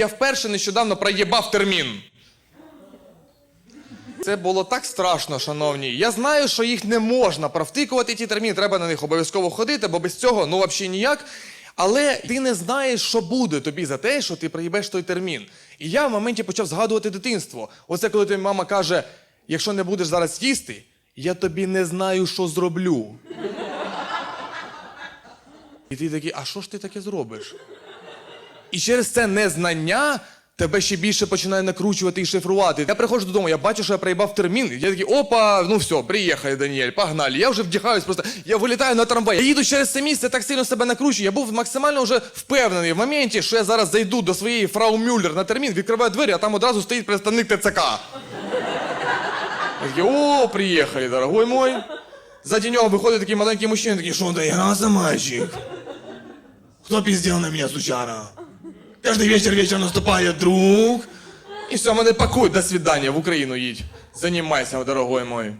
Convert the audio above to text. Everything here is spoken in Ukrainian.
Я вперше нещодавно проїбав термін. Це було так страшно, шановні. Я знаю, що їх не можна провтикувати ті терміни, треба на них обов'язково ходити, бо без цього ну взагалі ніяк. Але ти не знаєш, що буде тобі за те, що ти проїбеш той термін. І я в моменті почав згадувати дитинство. Оце коли тобі мама каже: якщо не будеш зараз їсти, я тобі не знаю, що зроблю. І ти такий, а що ж ти таке зробиш? І через це незнання тебе ще більше починає накручувати і шифрувати. Я приходжу додому, я бачу, що я проїбав термін. Я такий, опа, ну все, приїхали, Даніель, погнали. Я вже вдягаюсь просто. Я вилітаю на трамвай. Я їду через це місце, так сильно себе накручую. Я був максимально вже впевнений в моменті, що я зараз зайду до своєї фрау Мюллер на термін, відкриваю двері, а там одразу стоїть представник ТЦК. Я такий, о, приїхали, дорогой мой. Заді нього виходить такий маленький мужчина, такий, що доігрався мальчик? Кто пиздел на меня, сучара? Каждый вечер вечер наступает друг. І все, мене пакуй, до свидання, в Україну їдь. Занимайся, дорогой мой.